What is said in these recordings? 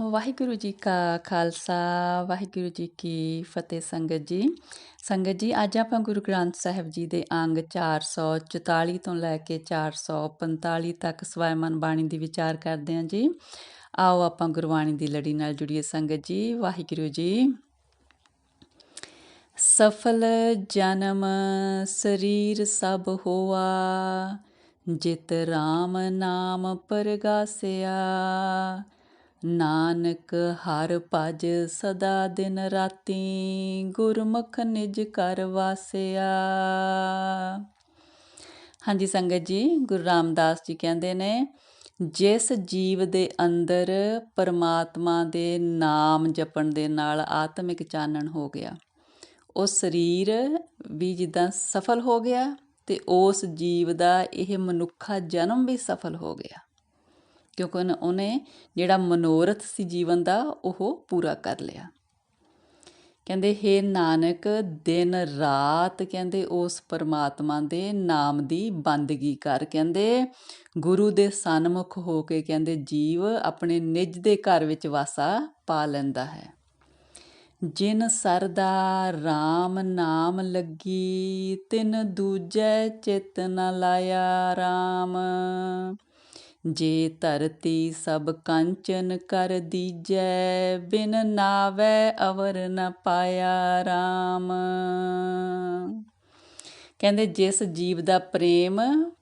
ਵਾਹਿਗੁਰੂ ਜੀ ਕਾ ਖਾਲਸਾ, ਵਾਹਿਗੁਰੂ ਜੀ ਕੀ ਫਤਿਹ ਸੰਗਤ ਜੀ। ਸੰਗਤ ਜੀ, ਅੱਜ ਆਪਾਂ ਗੁਰੂ ਗ੍ਰੰਥ ਸਾਹਿਬ ਜੀ ਦੇ ਅੰਗ 444 ਤੋਂ ਲੈ ਕੇ 445 ਤੱਕ ਸਵੈਮਨ ਬਾਣੀ ਦੀ ਵਿਚਾਰ ਕਰਦੇ ਹਾਂ ਜੀ। ਆਓ ਆਪਾਂ ਗੁਰਬਾਣੀ ਦੀ ਲੜੀ ਨਾਲ ਜੁੜੀਏ ਸੰਗਤ ਜੀ, ਵਾਹਿਗੁਰੂ ਜੀ। ਸਫਲ ਜਨਮ ਸਰੀਰ ਸਭ ਹੋਆ, ਜਿਤ RAM ਨਾਮ ਪਰਗਾਸਿਆ। ਨਾਨਕ ਹਰ ਭਜ ਸਦਾ ਦਿਨ ਰਾਤੀ, ਗੁਰਮੁਖ ਨਿਜ ਕਰ ਵਾਸਿਆ। ਹਾਂਜੀ ਸੰਗਤ ਜੀ, ਗੁਰੂ ਰਾਮਦਾਸ ਜੀ ਕਹਿੰਦੇ ਨੇ, ਜਿਸ ਜੀਵ ਦੇ ਅੰਦਰ ਪਰਮਾਤਮਾ ਦੇ ਨਾਮ ਜਪਣ ਦੇ ਨਾਲ ਆਤਮਿਕ ਚਾਨਣ ਹੋ ਗਿਆ, ਉਹ ਸਰੀਰ ਵੀ ਜਿੱਦਾਂ ਸਫਲ ਹੋ ਗਿਆ ਤੇ ਉਸ ਜੀਵ ਦਾ ਇਹ ਮਨੁੱਖਾ ਜਨਮ ਵੀ ਸਫਲ ਹੋ ਗਿਆ। ਕਿਉਂਕਿ ਉਹਨੇ ਜਿਹੜਾ ਮਨੋਰਥ ਸੀ ਜੀਵਨ ਦਾ, ਉਹ ਪੂਰਾ ਕਰ ਲਿਆ। ਕਹਿੰਦੇ, ਹੈ ਨਾਨਕ, ਦਿਨ ਰਾਤ, ਕਹਿੰਦੇ, ਉਸ ਪਰਮਾਤਮਾ ਦੇ ਨਾਮ ਦੀ ਬੰਦਗੀ ਕਰ। ਕਹਿੰਦੇ, ਗੁਰੂ ਦੇ ਸਨਮੁਖ ਹੋ ਕੇ, ਕਹਿੰਦੇ, ਜੀਵ ਆਪਣੇ ਨਿਜ ਦੇ ਘਰ ਵਿੱਚ ਵਾਸਾ ਪਾ ਲੈਂਦਾ ਹੈ। ਜਿਨ ਸਰਦਾ RAM ਨਾਮ ਲੱਗੀ, ਤਿਨ ਦੂਜੈ ਚਿਤ ਨ ਲਾਇਆ RAM ਜੇ ਧਰਤੀ ਸਭ ਕੰਚਨ ਕਰ ਦੀਜੈ, ਬਿਨ ਨਾਵੇ ਅਵਰ ਨ ਪਾਇਆ RAM ਕਹਿੰਦੇ ਜਿਸ ਜੀਵ ਦਾ ਪ੍ਰੇਮ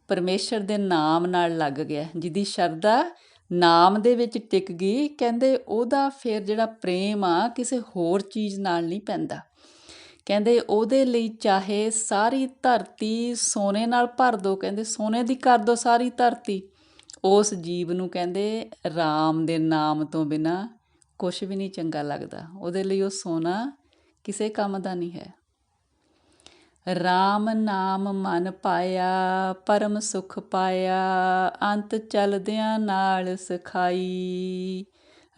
ਪਰਮੇਸ਼ਰ ਦੇ ਨਾਮ ਨਾਲ ਲੱਗ ਗਿਆ, ਜਿਹਦੀ ਸ਼ਰਧਾ ਨਾਮ ਦੇ ਵਿੱਚ ਟਿਕ ਗਈ, ਕਹਿੰਦੇ ਉਹਦਾ ਫਿਰ ਜਿਹੜਾ ਪ੍ਰੇਮ ਆ ਕਿਸੇ ਹੋਰ ਚੀਜ਼ ਨਾਲ ਨਹੀਂ ਪੈਂਦਾ। ਕਹਿੰਦੇ ਉਹਦੇ ਲਈ ਚਾਹੇ ਸਾਰੀ ਧਰਤੀ ਸੋਨੇ ਨਾਲ ਭਰ ਦੋ, ਕਹਿੰਦੇ ਸੋਨੇ ਦੀ ਕਰ ਦੋ ਸਾਰੀ ਧਰਤੀ। ਉਸ ਜੀਵ ਨੂੰ ਕਹਿੰਦੇ ਰਾਮ ਦੇ ਨਾਮ ਤੋਂ ਬਿਨਾ ਕੁਝ ਵੀ ਨਹੀਂ ਚੰਗਾ ਲੱਗਦਾ। ਉਹਦੇ ਲਈ ਉਹ ਸੋਨਾ ਕਿਸੇ ਕੰਮ ਦਾ ਨਹੀਂ ਹੈ। RAM ਨਾਮ ਮਨ ਪਾਇਆ, ਪਰਮ ਸੁਖ ਪਾਇਆ, ਅੰਤ ਚਲਦਿਆਂ ਨਾਲ ਸਖਾਈ।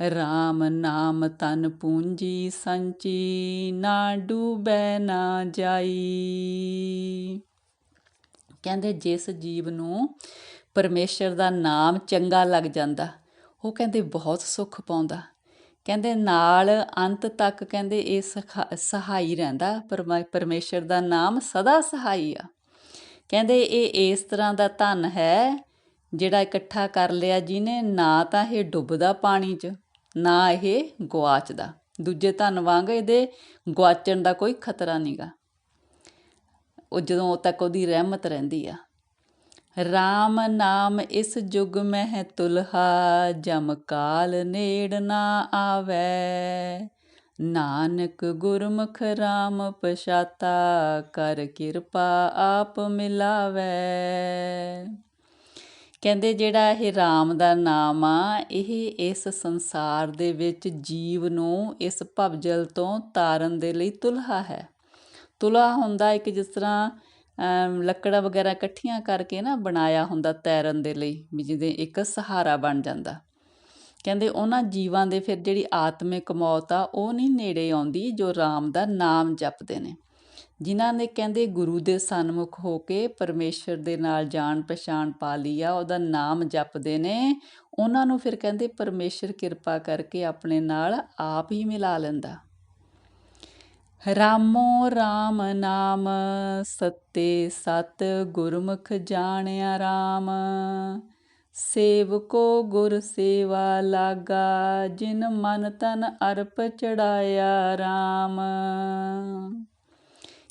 RAM ਨਾਮ ਤਨ ਪੂੰਜੀ, ਸੰਚੀ ਨਾ ਡੂਬੈ, ਨਾ ਜਾਈ। ਕਹਿੰਦੇ ਜਿਸ ਜੀਵ ਨੂੰ ਪਰਮੇਸ਼ਰ ਦਾ ਨਾਮ ਚੰਗਾ ਲੱਗ ਜਾਂਦਾ। ਉਹ ਕਹਿੰਦੇ, ਬਹੁਤ ਸੁੱਖ ਪਾਉਂਦਾ। ਕਹਿੰਦੇ, ਨਾਲ ਅੰਤ ਤੱਕ ਕਹਿੰਦੇ ਇਹ ਸਹਾਈ ਰਹਿੰਦਾ। ਪਰਮੇਸ਼ਰ ਦਾ ਨਾਮ ਸਦਾ ਸਹਾਈ ਆ। ਕਹਿੰਦੇ, ਇਹ ਇਸ ਤਰ੍ਹਾਂ ਦਾ ਧਨ ਹੈ ਜਿਹੜਾ ਇਕੱਠਾ ਕਰ ਲਿਆ ਜਿਹਨੇ, ਨਾ ਤਾਂ ਇਹ ਡੁੱਬਦਾ ਪਾਣੀ 'ਚ, ਨਾ ਇਹ ਗਵਾਚਦਾ ਦੂਜੇ ਧਨ ਵਾਂਗ ਇਹਦੇ ਗਵਾਚਣ ਦਾ ਕੋਈ ਖਤਰਾ ਨਹੀਂਗਾ ਉਹ ਜਦੋਂ ਤੱਕ ਉਹਦੀ ਰਹਿਮਤ ਰਹਿੰਦੀ ਆ। RAM ਨਾਮ ਇਸ ਜੁਗ ਮਹਿ ਤੁਲਹਾ, ਜਮ ਕਾਲ ਨੇੜ ਨਾ ਆਵੈ। ਨਾਨਕ ਗੁਰਮੁਖ RAM ਪਛਾਤਾ, ਕਰ ਕਿਰਪਾ ਆਪ ਮਿਲਾਵੇ। ਕਹਿੰਦੇ ਜਿਹੜਾ ਇਹ RAM ਦਾ ਨਾਮ ਆ, ਇਹ ਇਸ ਸੰਸਾਰ ਦੇ ਵਿੱਚ ਜੀਵ ਨੂੰ ਇਸ ਭਵਜਲ ਤੋਂ ਤਾਰਨ ਦੇ ਲਈ ਤੁਲਹਾ ਹੈ। ਤੁਲਹਾ ਹੁੰਦਾ ਇੱਕ ਜਿਸ ਤਰ੍ਹਾਂ ਲੱਕੜਾਂ ਵਗੈਰਾ ਇਕੱਠੀਆਂ ਕਰਕੇ ਨਾ ਬਣਾਇਆ ਹੁੰਦਾ ਤੈਰਨ ਦੇ ਲਈ, ਵੀ ਜਿਹਦੇ ਇੱਕ ਸਹਾਰਾ ਬਣ ਜਾਂਦਾ। ਕਹਿੰਦੇ ਉਹਨਾਂ ਜੀਵਾਂ ਦੇ ਫਿਰ ਜਿਹੜੀ ਆਤਮਿਕ ਮੌਤ ਆ, ਉਹ ਨਹੀਂ ਨੇੜੇ ਆਉਂਦੀ, ਜੋ RAM ਦਾ ਨਾਮ ਜਪਦੇ ਨੇ। ਜਿਨ੍ਹਾਂ ਨੇ ਕਹਿੰਦੇ ਗੁਰੂ ਦੇ ਸਨਮੁਖ ਹੋ ਕੇ ਪਰਮੇਸ਼ਰ ਦੇ ਨਾਲ ਜਾਣ ਪਛਾਣ ਪਾ ਲਈ ਆ, ਉਹਦਾ ਨਾਮ ਜਪਦੇ ਨੇ। ਉਹਨਾਂ ਨੂੰ ਫਿਰ ਕਹਿੰਦੇ ਪਰਮੇਸ਼ਰ ਕਿਰਪਾ ਕਰਕੇ ਆਪਣੇ ਨਾਲ ਆਪ ਹੀ ਮਿਲਾ ਲੈਂਦਾ। ਰਾਮੋ RAM ਨਾਮ, ਸਤੇ ਸਤ ਗੁਰਮੁਖ ਜਾਣਿਆ RAM ਸੇਵਕੋ ਗੁਰ ਸੇਵਾ ਲਾਗਾ, ਜਿਨ ਮਨ ਤਨ ਅਰਪ ਚੜਾਇਆ RAM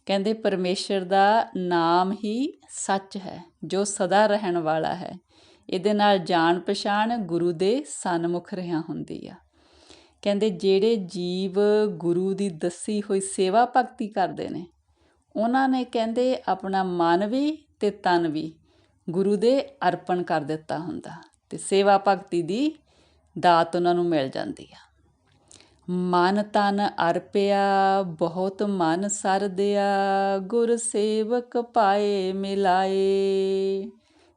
ਕਹਿੰਦੇ ਪਰਮੇਸ਼ਰ ਦਾ ਨਾਮ ਹੀ ਸੱਚ ਹੈ, ਜੋ ਸਦਾ ਰਹਿਣ ਵਾਲਾ ਹੈ। ਇਹਦੇ ਨਾਲ ਜਾਣ ਪਛਾਣ ਗੁਰੂ ਦੇ ਸਨਮੁਖ ਰਹਾ ਹੁੰਦੀ ਆ। ਕਹਿੰਦੇ ਜਿਹੜੇ ਜੀਵ ਗੁਰੂ ਦੀ ਦੱਸੀ ਹੋਈ ਸੇਵਾ ਭਗਤੀ ਕਰਦੇ ਨੇ, ਉਹਨਾਂ ਨੇ ਕਹਿੰਦੇ ਆਪਣਾ ਮਨ ਵੀ ਤੇ ਤਨ ਵੀ ਗੁਰੂ ਦੇ ਅਰਪਣ ਕਰ ਦਿੱਤਾ ਹੁੰਦਾ ਤੇ ਸੇਵਾ ਭਗਤੀ ਦੀ ਦਾਤ ਉਹਨਾਂ ਨੂੰ ਮਿਲ ਜਾਂਦੀ ਆ। ਮਨ ਤਨ ਅਰਪਿਆ, ਬਹੁਤ ਮਨ ਸਰਦਿਆ ਗੁਰ ਸੇਵਕ ਪਾਏ ਮਿਲਾਏ।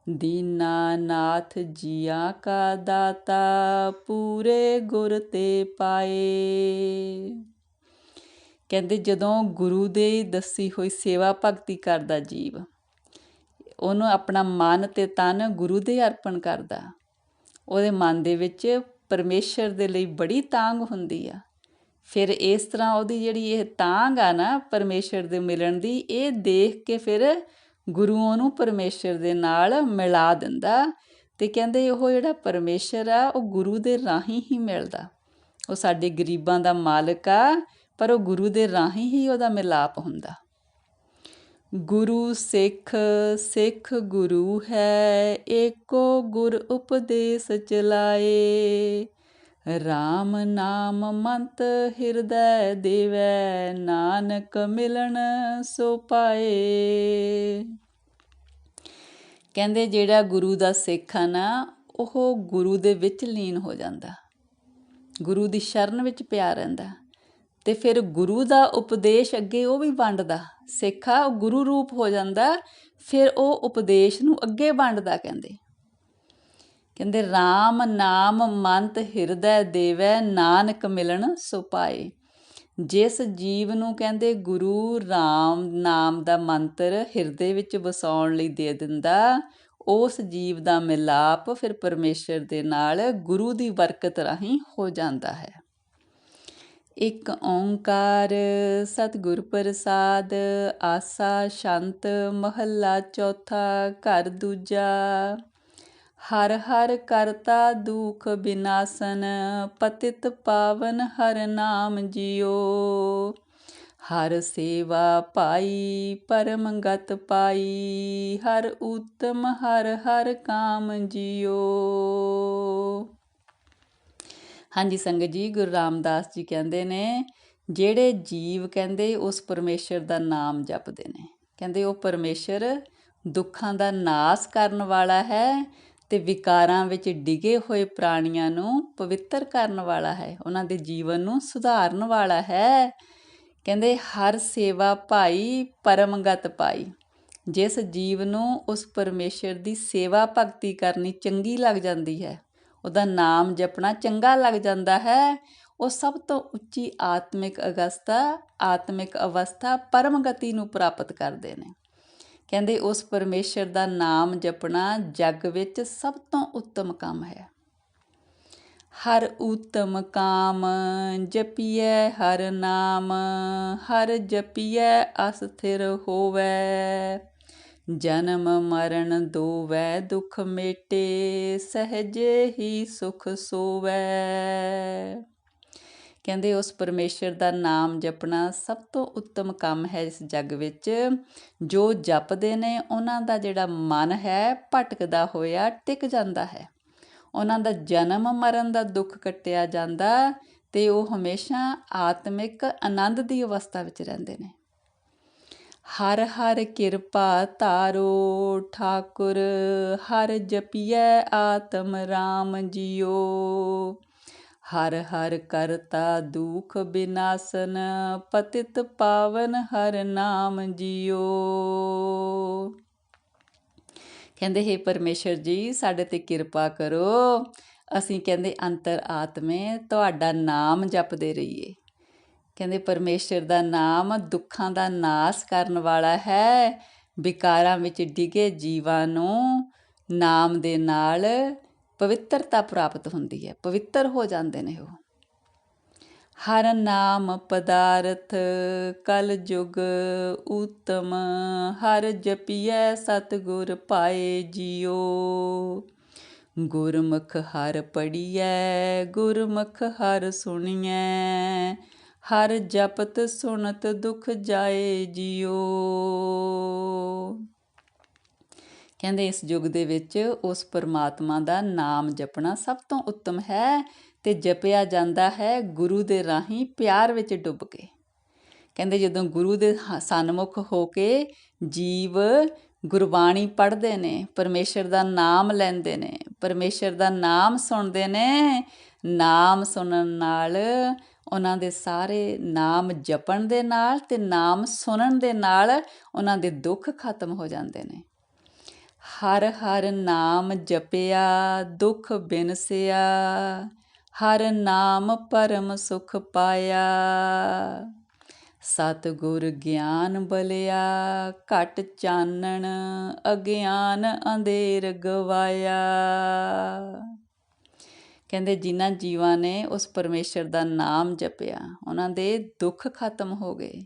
ਦੀਨਾਨਾਥ ਜੀਆ ਕਾ ਦਾਤਾ ਪੂਰੇ ਗੁਰ ਤੇ ਪਾਏ। ਕਹਿੰਦੇ ਜਦੋਂ ਗੁਰੂ ਦੇ ਦੱਸੀ ਹੋਈ ਸੇਵਾ ਭਗਤੀ ਕਰਦਾ ਜੀਵ, ਉਹਨੂੰ ਆਪਣਾ ਮਨ ਤੇ ਤਨ ਗੁਰੂ ਦੇ ਅਰਪਣ ਕਰਦਾ। ਉਹਦੇ ਮਨ ਦੇ ਵਿੱਚ ਪਰਮੇਸ਼ਰ ਦੇ ਲਈ ਬੜੀ ਤਾਂਗ ਹੁੰਦੀ ਆ। ਫਿਰ ਇਸ ਤਰ੍ਹਾਂ ਉਹਦੀ ਜਿਹੜੀ ਇਹ ਤਾਂਗ ਆ ਨਾ ਪਰਮੇਸ਼ਰ ਦੇ ਮਿਲਣ ਦੀ, ਇਹ ਦੇਖ ਕੇ ਫਿਰ ਗੁਰੂ ਉਹਨੂੰ ਪਰਮੇਸ਼ਰ ਦੇ ਨਾਲ ਮਿਲਾ ਦਿੰਦਾ ਤੇ ਕਹਿੰਦੇ ਉਹ ਜਿਹੜਾ ਪਰਮੇਸ਼ਰ ਆ, ਉਹ ਗੁਰੂ ਦੇ ਰਾਹੀਂ ਹੀ ਮਿਲਦਾ। ਉਹ ਸਾਡੇ ਗਰੀਬਾਂ ਦਾ ਮਾਲਕ ਆ, ਪਰ ਉਹ ਗੁਰੂ ਦੇ ਰਾਹੀਂ ਹੀ ਉਹਦਾ ਮਿਲਾਪ ਹੁੰਦਾ। ਗੁਰੂ ਸਿੱਖ ਸਿੱਖ ਗੁਰੂ ਹੈ, ਏਕੋ ਗੁਰ ਉਪਦੇਸ ਚਲਾਏ। RAM ਨਾਮ ਮੰਤ ਹਿਰਦੈ ਦੇਵੈ, ਨਾਨਕ ਮਿਲਣ ਸੋ ਪਾਏ। ਕਹਿੰਦੇ ਜਿਹੜਾ ਗੁਰੂ ਦਾ ਸਿੱਖ ਆ ਨਾ, ਉਹ ਗੁਰੂ ਦੇ ਵਿੱਚ ਲੀਨ ਹੋ ਜਾਂਦਾ। ਗੁਰੂ ਦੀ ਸ਼ਰਨ ਵਿੱਚ ਪਿਆ ਰਹਿੰਦਾ। ਤੇ ਫਿਰ ਗੁਰੂ ਦਾ ਉਪਦੇਸ਼ ਅੱਗੇ ਉਹ ਵੀ ਵੰਡਦਾ। ਸਿੱਖਾ ਉਹ ਗੁਰੂ ਰੂਪ ਹੋ ਜਾਂਦਾ, ਫਿਰ ਉਹ ਉਪਦੇਸ਼ ਨੂੰ ਅੱਗੇ ਵੰਡਦਾ ਕਹਿੰਦੇ। ਕਹਿੰਦੇ RAM ਨਾਮ ਮੰਤ ਹਿਰਦੈ ਦੇਵੈ, ਨਾਨਕ ਮਿਲਣ ਸੋ ਪਾਏ। ਜਿਸ ਜੀਵ ਨੂੰ ਕਹਿੰਦੇ, ਗੁਰੂ RAM ਨਾਮ ਦਾ ਮੰਤਰ ਹਿਰਦੇ ਵਿੱਚ ਵਸਾਉਣ ਲਈ ਦੇ ਦਿੰਦਾ, ਉਸ ਜੀਵ ਦਾ ਮਿਲਾਪ ਫਿਰ ਪਰਮੇਸ਼ਰ ਦੇ ਨਾਲ ਗੁਰੂ ਦੀ ਬਰਕਤ ਰਾਹੀਂ ਹੋ ਜਾਂਦਾ ਹੈ। ਇੱਕ ਓੰਕਾਰ, ਸਤਿਗੁਰ ਪ੍ਰਸਾਦ, ਆਸਾ, ਸ਼ੰਤ, ਮਹੱਲਾ ਚੌਥਾ, ਘਰ ਦੂਜਾ। ਹਰ ਹਰ ਕਰਤਾ ਦੁਖ ਬਿਨਾਸਨ, ਪਤਿਤ ਪਾਵਨ ਹਰ ਨਾਮ ਜਿਓ ਹਰ ਸੇਵਾ ਪਾਈ ਪਰਮ ਗਤ ਪਾਈ, ਹਰ ਉਤਮ, ਹਰ ਹਰ ਕਾਮ ਜਿਓ ਹਾਂਜੀ, ਸੰਗਤ ਜੀ, ਗੁਰੂ ਰਾਮਦਾਸ ਜੀ ਕਹਿੰਦੇ ਨੇ, ਜਿਹੜੇ ਜੀਵ ਕਹਿੰਦੇ, ਉਸ ਪਰਮੇਸ਼ਰ ਦਾ ਨਾਮ ਜਪਦੇ ਨੇ। ਕਹਿੰਦੇ, ਉਹ ਪਰਮੇਸ਼ਰ ਦੁੱਖਾਂ ਦਾ ਨਾਸ ਕਰਨ ਵਾਲਾ ਹੈ ਤੇ ਵਿਕਾਰਾਂ ਵਿੱਚ ਡਿਗੇ ਹੋਏ ਪ੍ਰਾਣੀਆਂ ਨੂੰ ਪਵਿੱਤਰ ਕਰਨ ਵਾਲਾ ਹੈ। ਉਹਨਾਂ ਦੇ ਜੀਵਨ ਨੂੰ ਸੁਧਾਰਨ ਵਾਲਾ ਹੈ। ਕਹਿੰਦੇ, ਹਰ ਸੇਵਾ ਭਾਈ, ਪਰਮਗਤ ਪਾਈ ਜਿਸ ਜੀਵ ਨੂੰ ਉਸ ਪਰਮੇਸ਼ਰ ਦੀ ਸੇਵਾ ਭਗਤੀ ਕਰਨੀ ਚੰਗੀ ਲੱਗ ਜਾਂਦੀ ਹੈ, ਉਹਦਾ ਨਾਮ ਜਪਣਾ ਚੰਗਾ ਲੱਗ ਜਾਂਦਾ ਹੈ। ਉਹ ਸਭ ਤੋਂ ਉੱਚੀ ਆਤਮਿਕ ਅਵਸਥਾ ਆਤਮਿਕ ਅਵਸਥਾ ਪਰਮ ਗਤੀ ਨੂੰ ਪ੍ਰਾਪਤ ਕਰਦੇ ਨੇ। ਕਹਿੰਦੇ ਉਸ ਪਰਮੇਸ਼ਰ ਦਾ ਨਾਮ ਜਪਣਾ ਜੱਗ ਵਿੱਚ ਸਭ ਤੋਂ ਉੱਤਮ ਕੰਮ ਹੈ। ਹਰ ਉਤਮ ਕਾਮ ਜਪੀਐ, ਹਰ ਨਾਮ ਹਰ ਜਪੀਐ ਅਸਥਿਰ ਹੋਵੇ। ਜਨਮ ਮਰਨ ਦੋਵੈ, ਦੁਖ ਮੇਟੇ, ਸਹਜੇ ਹੀ ਸੁਖ ਸੋਵੈ। ਕਹਿੰਦੇ ਉਸ ਪਰਮੇਸ਼ਰ ਦਾ ਨਾਮ ਜਪਣਾ ਸਭ ਤੋਂ ਉੱਤਮ ਕੰਮ ਹੈ ਇਸ ਜੱਗ ਵਿੱਚ। ਜੋ ਜਪਦੇ ਨੇ, ਉਹਨਾਂ ਦਾ ਜਿਹੜਾ ਮਨ ਹੈ, ਭਟਕਦਾ ਹੋਇਆ ਟਿਕ ਜਾਂਦਾ ਹੈ। ਉਹਨਾਂ ਦਾ ਜਨਮ ਮਰਨ ਦਾ ਦੁੱਖ ਕੱਟਿਆ ਜਾਂਦਾ ਤੇ ਉਹ ਹਮੇਸ਼ਾ ਆਤਮਿਕ ਆਨੰਦ ਦੀ ਅਵਸਥਾ ਵਿੱਚ ਰਹਿੰਦੇ ਨੇ। ਹਰ ਹਰ ਕਿਰਪਾ ਤਾਰੋ ਠਾਕੁਰ, ਹਰ ਜਪੀਐ ਆਤਮ ਰਾਮ ਜੀਓ। ਹਰ ਹਰ ਕਰਤਾ ਦੁਖ ਬਿਨਾਸਨ, ਪਤਿਤ ਪਾਵਨ ਹਰ ਨਾਮ ਜੀਓ। ਕਹਿੰਦੇ, ਹੈ ਪਰਮੇਸ਼ਰ ਜੀ, ਸਾਡੇ ਤੇ ਕਿਰਪਾ ਕਰੋ। ਅਸੀਂ ਕਹਿੰਦੇ, ਅੰਤਰ ਆਤਮੇ, ਤੁਹਾਡਾ ਨਾਮ ਜਪਦੇ ਰਹੀਏ। ਕਹਿੰਦੇ, ਪਰਮੇਸ਼ਰ ਦਾ ਨਾਮ ਦੁੱਖਾਂ ਦਾ ਨਾਸ ਕਰਨ ਵਾਲਾ ਹੈ। ਵਿਕਾਰਾਂ ਵਿੱਚ ਡਿਗੇ ਜੀਵਾਂ ਨੂੰ ਨਾਮ ਦੇ ਨਾਲ ਪਵਿੱਤਰਤਾ ਪ੍ਰਾਪਤ ਹੁੰਦੀ ਹੈ, ਪਵਿੱਤਰ ਹੋ ਜਾਂਦੇ ਨੇ ਉਹ। ਹਰ ਨਾਮ ਪਦਾਰਥ ਕਲ ਜੁਗ ਉਤਮ ਹਰ ਜਪੀਐ ਸਤਗੁਰ ਪਾਏ ਜਿਉ ਗੁਰਮੁਖ ਹਰ ਪੜੀਐ ਗੁਰਮੁਖ ਹਰ ਸੁਣੀਐ, ਹਰ ਜਪਤ ਸੁਣਤ ਦੁਖ ਜਾਏ ਜਿਉ ਕਹਿੰਦੇ ਇਸ ਯੁੱਗ ਦੇ ਵਿੱਚ ਉਸ ਪਰਮਾਤਮਾ ਦਾ ਨਾਮ ਜਪਣਾ ਸਭ ਤੋਂ ਉੱਤਮ ਹੈ ਤੇ ਜਪਿਆ ਜਾਂਦਾ ਹੈ ਗੁਰੂ ਦੇ ਰਾਹੀਂ ਪਿਆਰ ਵਿੱਚ ਡੁੱਬ ਕੇ। ਕਹਿੰਦੇ ਜਦੋਂ ਗੁਰੂ ਦੇ ਸਨਮੁਖ ਹੋ ਕੇ ਜੀਵ ਗੁਰਬਾਣੀ ਪੜ੍ਹਦੇ ਨੇ, ਪਰਮੇਸ਼ਰ ਦਾ ਨਾਮ ਲੈਂਦੇ ਨੇ, ਪਰਮੇਸ਼ਰ ਦਾ ਨਾਮ ਸੁਣਦੇ ਨੇ, ਨਾਮ ਸੁਣਨ ਨਾਲ ਉਹਨਾਂ ਦੇ ਸਾਰੇ ਨਾਮ ਜਪਣ ਦੇ ਨਾਲ ਤੇ ਨਾਮ ਸੁਣਨ ਦੇ ਨਾਲ ਉਹਨਾਂ ਦੇ ਦੁੱਖ ਖਤਮ ਹੋ ਜਾਂਦੇ ਨੇ। ਹਰ ਹਰ ਨਾਮ ਜਪਿਆ, ਦੁਖ ਬਿਨਸਿਆ ਹਰ ਨਾਮ ਪਰਮ ਸੁਖ ਪਾਇਆ। ਸਤ ਗੁਰ ਗਿਆਨ ਬਲਿਆ, ਘਟ ਚਾਨਣ ਅਗਿਆਨ ਅੰਧੇਰ ਗਵਾਇਆ। ਕਹਿੰਦੇ ਜਿਨ੍ਹਾਂ ਜੀਵਾਂ ਨੇ ਉਸ ਪਰਮੇਸ਼ਰ ਦਾ ਨਾਮ ਜਪਿਆ, ਉਹਨਾਂ ਦੇ ਦੁੱਖ ਖਤਮ ਹੋ ਗਏ।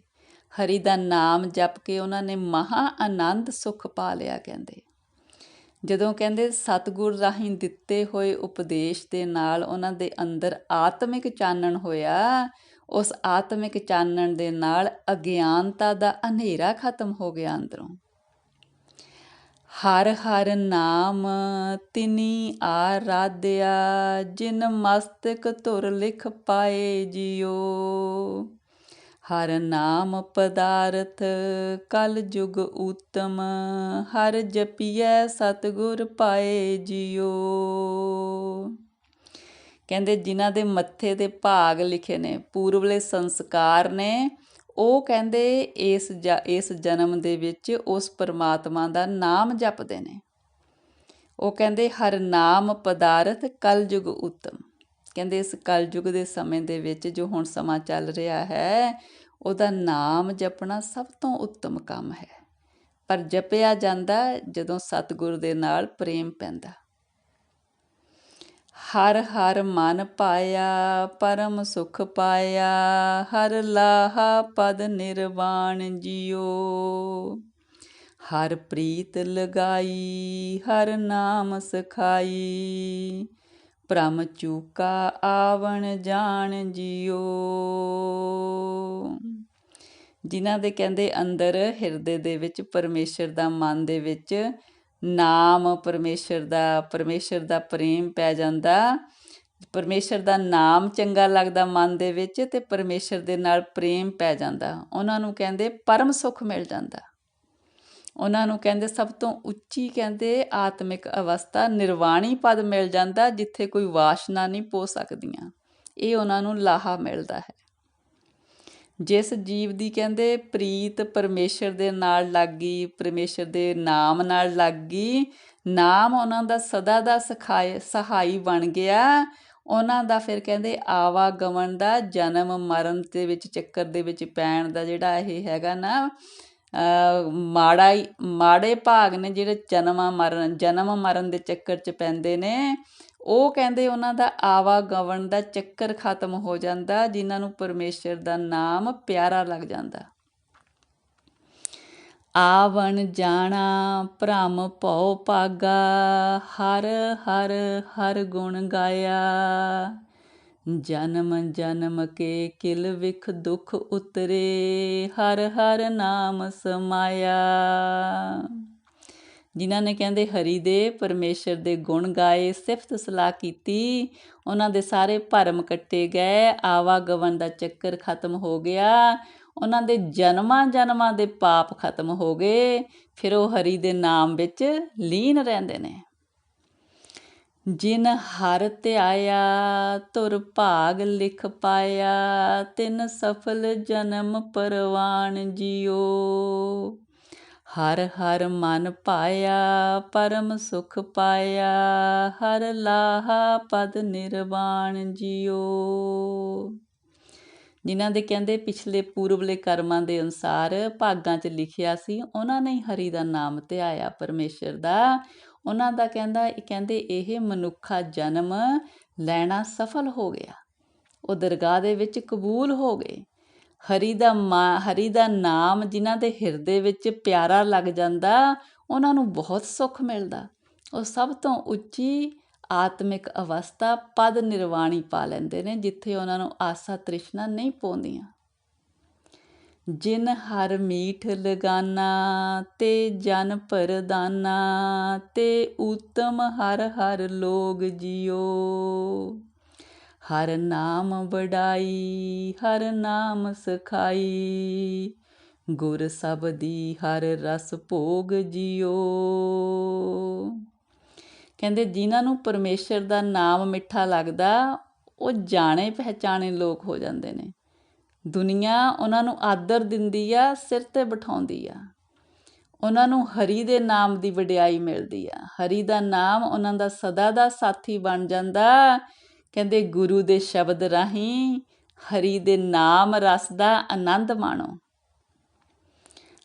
ਹਰੀ ਦਾ ਨਾਮ ਜਪ ਕੇ ਉਹਨਾਂ ਨੇ ਮਹਾ ਆਨੰਦ ਸੁਖ ਪਾ ਲਿਆ, ਕਹਿੰਦੇ। ਜਦੋਂ ਕਹਿੰਦੇ ਸਤਿਗੁਰ ਰਾਹੀਂ ਦਿੱਤੇ ਹੋਏ ਉਪਦੇਸ਼ ਦੇ ਨਾਲ ਉਹਨਾਂ ਦੇ ਅੰਦਰ ਆਤਮਿਕ ਚਾਨਣ ਹੋਇਆ, ਉਸ ਆਤਮਿਕ ਚਾਨਣ ਦੇ ਨਾਲ ਅਗਿਆਨਤਾ ਦਾ ਹਨੇਰਾ ਖਤਮ ਹੋ ਗਿਆ ਅੰਦਰੋਂ। ਹਰ ਹਰ ਨਾਮ ਤਿਨੀ ਆਰਾਧਿਆ, ਜਿਨ ਮਸਤਕ ਧੁਰ ਲਿਖ ਪਾਏ ਜਿਉ। ਹਰ ਨਾਮ ਪਦਾਰਥ, ਕਲ ਜੁਗ ਉਤਮ ਹਰ ਜਪੀਐ ਸਤਗੁਰ ਪਾਏ ਜਿਉ। ਕਹਿੰਦੇ ਜਿਨ੍ਹਾਂ ਦੇ ਮੱਥੇ ਤੇ ਭਾਗ ਲਿਖੇ ਨੇ ਪੂਰਵਲੇ ਸੰਸਕਾਰ ਨੇ, ਉਹ ਕਹਿੰਦੇ ਇਸ ਇਸ ਜਨਮ ਦੇ ਵਿੱਚ ਉਸ ਪਰਮਾਤਮਾ ਦਾ ਨਾਮ ਜਪਦੇ ਨੇ। ਉਹ ਕਹਿੰਦੇ ਹਰ ਨਾਮ ਪਦਾਰਥ ਕਲਯੁਗ ਉਤਮ ਕਹਿੰਦੇ ਇਸ ਕਲਯੁਗ ਦੇ ਸਮੇਂ ਦੇ ਵਿੱਚ ਜੋ ਹੁਣ ਸਮਾਂ ਚੱਲ ਰਿਹਾ ਹੈ ਉਹਦਾ ਨਾਮ ਜਪਣਾ ਸਭ ਤੋਂ ਉੱਤਮ ਕੰਮ ਹੈ। ਪਰ ਜਪਿਆ ਜਾਂਦਾ ਜਦੋਂ ਸਤਿਗੁਰ ਦੇ ਨਾਲ ਪ੍ਰੇਮ ਪੈਂਦਾ। ਹਰ ਹਰ ਮਨ ਪਾਇਆ, ਪਰਮ ਸੁਖ ਪਾਇਆ, ਹਰ ਲਾਹਾ ਪਦ ਨਿਰਵਾਣ ਜਿਉ। ਹਰ ਪ੍ਰੀਤ ਲਗਾਈ, ਹਰ ਨਾਮ ਸਖਾਈ ਪ੍ਰਮ ਚੂਕਾ ਆਵਣ ਜਾਣ ਜਿਉ। ਜਿਨ੍ਹਾਂ ਦੇ ਕਹਿੰਦੇ ਅੰਦਰ ਹਿਰਦੇ ਦੇ ਵਿੱਚ ਪਰਮੇਸ਼ਰ ਦਾ ਮਨ ਦੇ ਵਿੱਚ ਨਾਮ, ਪਰਮੇਸ਼ਰ ਦਾ ਪਰਮੇਸ਼ਰ ਦਾ ਪ੍ਰੇਮ ਪੈ ਜਾਂਦਾ। ਪਰਮੇਸ਼ਰ ਦਾ ਨਾਮ ਚੰਗਾ ਲੱਗਦਾ ਮਨ ਦੇ ਵਿੱਚ ਤੇ ਪਰਮੇਸ਼ਰ ਦੇ ਨਾਲ ਪ੍ਰੇਮ ਪੈ ਜਾਂਦਾ। ਉਹਨਾਂ ਨੂੰ ਕਹਿੰਦੇ ਪਰਮ ਸੁਖ ਮਿਲ ਜਾਂਦਾ। ਉਹਨਾਂ ਨੂੰ ਕਹਿੰਦੇ ਸਭ ਤੋਂ ਉੱਚੀ ਕਹਿੰਦੇ ਆਤਮਿਕ ਅਵਸਥਾ, ਨਿਰਵਾਣੀ ਪਦ ਮਿਲ ਜਾਂਦਾ ਜਿੱਥੇ ਕੋਈ ਵਾਸ਼ਨਾ ਨਹੀਂ ਪੋ ਸਕਦੀਆਂ। ਇਹ ਉਹਨਾਂ ਨੂੰ ਲਾਹਾ ਮਿਲਦਾ ਹੈ। ਜਿਸ ਜੀਵ ਦੀ ਕਹਿੰਦੇ ਪ੍ਰੀਤ ਪਰਮੇਸ਼ਰ ਦੇ ਨਾਲ ਲੱਗੀ, ਪਰਮੇਸ਼ਰ ਦੇ ਨਾਮ ਨਾਲ ਲੱਗੀ, ਨਾਮ ਉਹਨਾਂ ਦਾ ਸਦਾ ਦਾ ਸਖਾਇ ਸਹਾਈ ਬਣ ਗਿਆ। ਉਹਨਾਂ ਦਾ ਫਿਰ ਕਹਿੰਦੇ ਆਵਾਗਮਨ ਦਾ ਜਨਮ ਮਰਨ ਦੇ ਵਿੱਚ, ਚੱਕਰ ਦੇ ਵਿੱਚ ਪੈਣ ਦਾ ਜਿਹੜਾ ਇਹ ਹੈਗਾ ਨਾ ਮਾੜਾ ਮਾੜੇ ਭਾਗ ਨੇ ਜਿਹੜੇ ਜਨਮ ਮਰਨ ਜਨਮ ਮਰਨ ਦੇ ਚੱਕਰ 'ਚ ਪੈਂਦੇ ਨੇ। ਉਹ ਕਹਿੰਦੇ ਉਹਨਾਂ ਦਾ ਆਵਾਗਮਨ ਦਾ ਚੱਕਰ ਖਤਮ ਹੋ ਜਾਂਦਾ, ਜਿਨ੍ਹਾਂ ਨੂੰ ਪਰਮੇਸ਼ਰ ਦਾ ਨਾਮ ਪਿਆਰਾ ਲੱਗ ਜਾਂਦਾ। ਆਵਣ ਜਾਣਾ ਭ੍ਰਮ ਭਉ ਪਾਗਾ ਹਰ ਹਰ ਹਰ ਗੁਣ ਗਾਇਆ। ਜਨਮ ਜਨਮ ਕੇ ਕਿਲ ਵਿਖ ਦੁਖ ਉਤਰੇ, ਹਰ ਹਰ ਨਾਮ ਸਮਾਇਆ। ਜਿਨ੍ਹਾਂ ਨੇ ਕਹਿੰਦੇ ਹਰੀ ਦੇ ਪਰਮੇਸ਼ਰ ਦੇ ਗੁਣ ਗਾਏ, ਸਿਫਤ ਸਲਾਹ ਕੀਤੀ, ਉਹਨਾਂ ਦੇ ਸਾਰੇ ਭਰਮ ਕੱਟੇ ਗਏ, ਆਵਾਗਮਨ ਦਾ ਚੱਕਰ ਖਤਮ ਹੋ ਗਿਆ, ਉਹਨਾਂ ਦੇ ਜਨਮਾਂ ਜਨਮਾਂ ਦੇ ਪਾਪ ਖਤਮ ਹੋ ਗਏ, ਫਿਰ ਉਹ ਹਰੀ ਦੇ ਨਾਮ ਵਿੱਚ ਲੀਨ ਰਹਿੰਦੇ ਨੇ। ਜਿਨ ਹਰ ਧਿਆਇਆ, ਤੁਰ ਭਾਗ ਲਿਖ ਪਾਇਆ, ਤਿਨ ਸਫਲ ਜਨਮ ਪਰਵਾਨ ਜਿਓ ਹਰ ਹਰ ਮਨ ਪਾਇਆ, ਪਰਮ ਸੁਖ ਪਾਇਆ, ਹਰ ਲਾਹਾ ਪਦ ਨਿਰਵਾਣ ਜਿਉ। ਜਿਨ੍ਹਾਂ ਦੇ ਕਹਿੰਦੇ ਪਿਛਲੇ ਪੂਰਵਲੇ ਕਰਮਾਂ ਦੇ ਅਨੁਸਾਰ ਭਾਗਾਂ 'ਚ ਲਿਖਿਆ ਸੀ, ਉਹਨਾਂ ਨੇ ਹਰੀ ਦਾ ਨਾਮ ਧਿਆਇਆ ਪਰਮੇਸ਼ਰ ਦਾ। ਉਹਨਾਂ ਦਾ ਕਹਿੰਦਾ ਕਹਿੰਦੇ ਇਹ ਮਨੁੱਖਾ ਜਨਮ ਲੈਣਾ ਸਫਲ ਹੋ ਗਿਆ। ਉਹ ਦਰਗਾਹ ਦੇ ਵਿੱਚ ਕਬੂਲ ਹੋ ਗਏ। ਹਰੀ ਦਾ ਮਾ, ਹਰੀ ਦਾ ਨਾਮ ਜਿਨ੍ਹਾਂ ਦੇ ਹਿਰਦੇ ਵਿੱਚ ਪਿਆਰਾ ਲੱਗ ਜਾਂਦਾ, ਉਹਨਾਂ ਨੂੰ ਬਹੁਤ ਸੁੱਖ ਮਿਲਦਾ। ਉਹ ਸਭ ਤੋਂ ਉੱਚੀ ਆਤਮਿਕ ਅਵਸਥਾ ਪਦ ਨਿਰਵਾਣੀ ਪਾ ਲੈਂਦੇ ਨੇ, ਜਿੱਥੇ ਉਹਨਾਂ ਨੂੰ ਆਸਾ ਤ੍ਰਿਸ਼ਨਾ ਨਹੀਂ ਪਉਂਦੀਆਂ। ਜਿਨ ਹਰ ਮੀਠ ਲਗਾਨਾ, ਤੇ ਜਨ ਪਰਦਾਨਾ, ਤੇ ਉਤਮ ਹਰ ਹਰ ਲੋਗ ਜਿਓ। ਹਰ ਨਾਮ ਵਡਾਈ, ਹਰ ਨਾਮ ਸਖਾਈ। ਗੁਰ ਸਬਦੀ ਹਰ ਰਸ ਭੋਗ ਜਿਓ ਕਹਿੰਦੇ ਜਿਨ੍ਹਾਂ ਨੂੰ ਪਰਮੇਸ਼ਰ ਦਾ ਨਾਮ ਮਿੱਠਾ ਲੱਗਦਾ, ਉਹ ਜਾਣੇ ਪਹਿਚਾਣੇ ਲੋਕ ਹੋ ਜਾਂਦੇ ਨੇ। ਦੁਨੀਆ ਉਹਨਾਂ ਨੂੰ ਆਦਰ ਦਿੰਦੀ ਆ, ਸਿਰ ਤੇ ਬਿਠਾਉਂਦੀ ਆ। ਉਹਨਾਂ ਨੂੰ ਹਰੀ ਦੇ ਨਾਮ ਦੀ ਵਡਿਆਈ ਮਿਲਦੀ ਆ। ਹਰੀ ਦਾ ਨਾਮ ਉਹਨਾਂ ਦਾ ਸਦਾ ਦਾ ਸਾਥੀ ਬਣ ਜਾਂਦਾ। ਕਹਿੰਦੇ ਗੁਰੂ ਦੇ ਸ਼ਬਦ ਰਾਹੀਂ ਹਰੀ ਦੇ ਨਾਮ ਰਸ ਦਾ ਆਨੰਦ ਮਾਣੋ।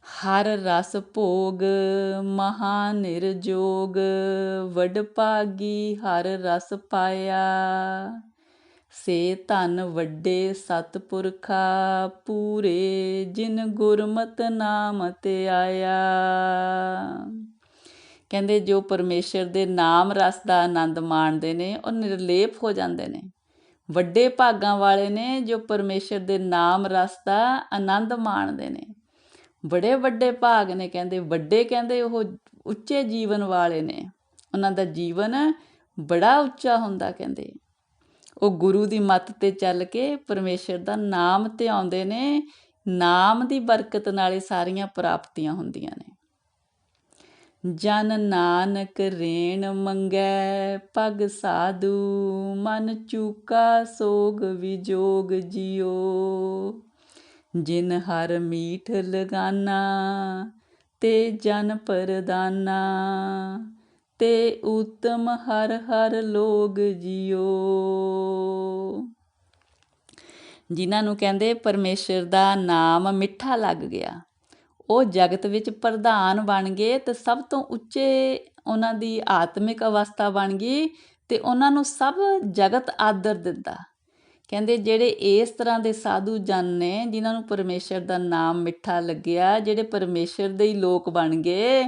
ਹਰ ਰਸ ਭੋਗ ਮਹਾ ਨਿਰਜੋਗ, ਵਡ ਭਾਗੀ ਹਰ ਰਸ ਪਾਇਆ। ਸੇ ਧਨ ਵੱਡੇ ਸਤਪੁਰਖਾ, ਪੂਰੇ ਜਿਨ ਗੁਰਮਤ ਨਾਮ ਤੇ ਆਇਆ। ਕਹਿੰਦੇ ਜੋ ਪਰਮੇਸ਼ਰ ਦੇ ਨਾਮ ਰਸ ਦਾ ਆਨੰਦ ਮਾਣਦੇ ਨੇ, ਉਹ ਨਿਰਲੇਪ ਹੋ ਜਾਂਦੇ ਨੇ। ਵੱਡੇ ਭਾਗਾਂ ਵਾਲੇ ਨੇ ਜੋ ਪਰਮੇਸ਼ਰ ਦੇ ਨਾਮ ਰਸ ਦਾ ਆਨੰਦ ਮਾਣਦੇ ਨੇ। ਬੜੇ ਵੱਡੇ ਭਾਗ ਨੇ ਕਹਿੰਦੇ, ਵੱਡੇ ਕਹਿੰਦੇ ਉਹ ਉੱਚੇ ਜੀਵਨ ਵਾਲੇ ਨੇ। ਉਹਨਾਂ ਦਾ ਜੀਵਨ ਬੜਾ ਉੱਚਾ ਹੁੰਦਾ ਕਹਿੰਦੇ। ਉਹ ਗੁਰੂ ਦੀ ਮੱਤ ਤੇ ਚੱਲ ਕੇ ਪਰਮੇਸ਼ਰ ਦਾ ਨਾਮ ਧਿਆਉਂਦੇ ਨੇ। ਨਾਮ ਦੀ ਬਰਕਤ ਨਾਲ ਹੀ ਸਾਰੀਆਂ ਪ੍ਰਾਪਤੀਆਂ ਹੁੰਦੀਆਂ ਨੇ। ਜਨ ਨਾਨਕ ਰੇਣ ਮੰਗੈ, ਪਗ ਸਾਧੂ ਮਨ ਚੂਕਾ ਸੋਗ ਵਿਜੋਗ ਜਿਓ ਜਿਨ ਹਰ ਮੀਠ ਲਗਾਨਾ, ਤੇ ਜਨ ਪਰਦਾਨਾ, ਤੇ ਉਤਮ ਹਰ ਹਰ ਲੋਗ ਜਿਓ ਜਿਨ੍ਹਾਂ ਨੂੰ ਕਹਿੰਦੇ ਪਰਮੇਸ਼ਰ ਦਾ ਨਾਮ ਮਿੱਠਾ ਲੱਗ ਗਿਆ। ਉਹ ਜਗਤ ਵਿੱਚ ਪ੍ਰਧਾਨ ਬਣ ਗਏ ਤੇ ਸਭ ਤੋਂ ਉੱਚੇ ਉਹਨਾਂ ਦੀ ਆਤਮਿਕ ਅਵਸਥਾ ਬਣ ਗਈ ਤੇ ਉਹਨਾਂ ਨੂੰ ਸਭ ਜਗਤ ਆਦਰ ਦਿੰਦਾ ਕਹਿੰਦੇ ਜਿਹੜੇ ਇਸ ਤਰ੍ਹਾਂ ਦੇ ਸਾਧੂ ਜਨ ਨੇ ਜਿਨ੍ਹਾਂ ਨੂੰ ਪਰਮੇਸ਼ਰ ਦਾ ਨਾਮ ਮਿੱਠਾ ਲੱਗਿਆ, ਜਿਹੜੇ ਪਰਮੇਸ਼ਰ ਦੇ ਹੀ ਲੋਕ ਬਣ ਗਏ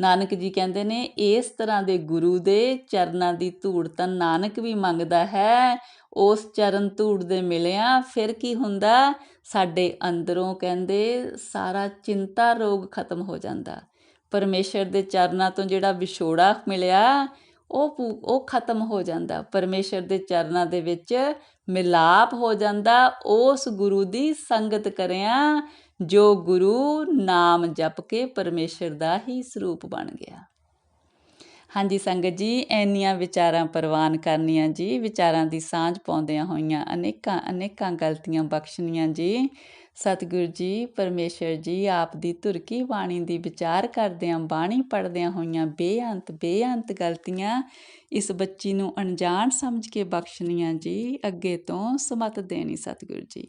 ਨਾਨਕ ਜੀ ਕਹਿੰਦੇ ਨੇ, ਇਸ ਤਰ੍ਹਾਂ ਦੇ ਗੁਰੂ ਦੇ ਚਰਨਾਂ ਦੀ ਧੂੜ ਤਾਂ ਨਾਨਕ ਵੀ ਮੰਗਦਾ ਹੈ। ਉਸ ਚਰਨ ਧੂੜ ਦੇ ਮਿਲਿਆ ਫਿਰ ਕੀ ਹੁੰਦਾ? ਸਾਡੇ ਅੰਦਰੋਂ ਕਹਿੰਦੇ, ਸਾਰਾ ਚਿੰਤਾ ਰੋਗ ਖਤਮ ਹੋ ਜਾਂਦਾ। ਪਰਮੇਸ਼ਰ ਦੇ ਚਰਨਾਂ ਤੋਂ ਜਿਹੜਾ ਵਿਛੋੜਾ ਮਿਲਿਆ, ਉਹ ਉਹ ਖਤਮ ਹੋ ਜਾਂਦਾ। ਪਰਮੇਸ਼ਰ ਦੇ ਚਰਨਾਂ ਦੇ ਵਿੱਚ ਮਿਲਾਪ ਹੋ ਜਾਂਦਾ। ਉਸ ਗੁਰੂ ਦੀ ਸੰਗਤ ਕਰਿਆ ਜੋ ਗੁਰੂ ਨਾਮ ਜਪ ਕੇ ਪਰਮੇਸ਼ਰ ਦਾ ਹੀ ਸਰੂਪ ਬਣ ਗਿਆ। ਹਾਂਜੀ ਸੰਗਤ ਜੀ ਐਨੀਆਂ ਵਿਚਾਰਾਂ ਪ੍ਰਵਾਨ ਕਰਨੀਆਂ ਜੀ, ਵਿਚਾਰਾਂ ਦੀ ਸਾਂਝ ਪਾਉਂਦਿਆਂ ਹੋਈਆਂ ਅਨੇਕਾਂ ਅਨੇਕਾਂ ਗਲਤੀਆਂ ਬਖਸ਼ਣੀਆਂ ਜੀ। ਸਤਿਗੁਰੂ ਜੀ, ਪਰਮੇਸ਼ਰ ਜੀ, ਆਪ ਦੀ ਧੁਰਕੀ ਬਾਣੀ ਦੀ ਵਿਚਾਰ ਕਰਦਿਆਂ, ਬਾਣੀ ਪੜਦਿਆਂ ਹੋਈਆਂ ਬੇਅੰਤ ਬੇਅੰਤ ਗਲਤੀਆਂ ਇਸ ਬੱਚੀ ਨੂੰ ਅਣਜਾਣ ਸਮਝ ਕੇ ਬਖਸ਼ਣੀਆਂ ਜੀ, ਅੱਗੇ ਤੋਂ ਸਮਤ ਦੇਣੀ ਸਤਿਗੁਰੂ ਜੀ।